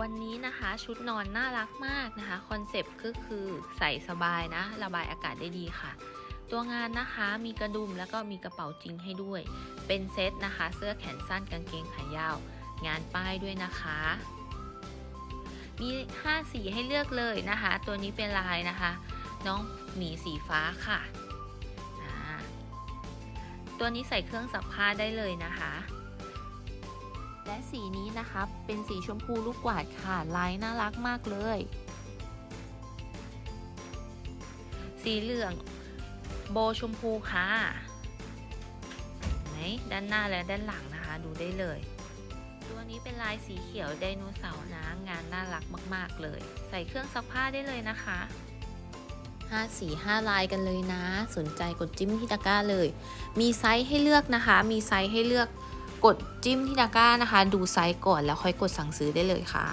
วันนี้นะคะชุดนอนน่ารักมากนะคะคอนเซปต์ก็คือใส่สบายนะ ระบายอากาศได้ดีค่ะ ตัวงานนะคะมีกระดุมแล้วก็มีกระเป๋าจริงให้ด้วย เป็นเซตนะคะ เสื้อแขนสั้นกางเกงขายาว งานป้ายด้วยนะคะ มี 5 สีให้เลือกเลยนะคะ ตัวนี้เป็นลายนะคะ น้องหมีสีฟ้าค่ะ ตัวนี้ใส่เครื่องซักผ้าได้เลยนะคะ และสีนี้นะคะเป็นสีชมพูลูกกวาดค่ะลายน่ารักมากเลย สีเหลืองโบชมพูค่ะไหนด้านหน้าและด้านหลังนะคะดูได้เลย ตัวนี้เป็นลายสีเขียวไดโนเสาร์นะงานน่ารักมาก ๆ เลย ใส่เครื่องซักผ้าได้เลยนะคะ5สี5ลายกันเลยนะ สนใจกดจิ้มที่ตะกร้าเลย มีไซส์ให้เลือกนะคะ มีไซส์ให้เลือก กดจิ้มที่ตะกร้านะคะ ดูไซส์ก่อนแล้วค่อยกดสั่งซื้อได้เลยค่ะ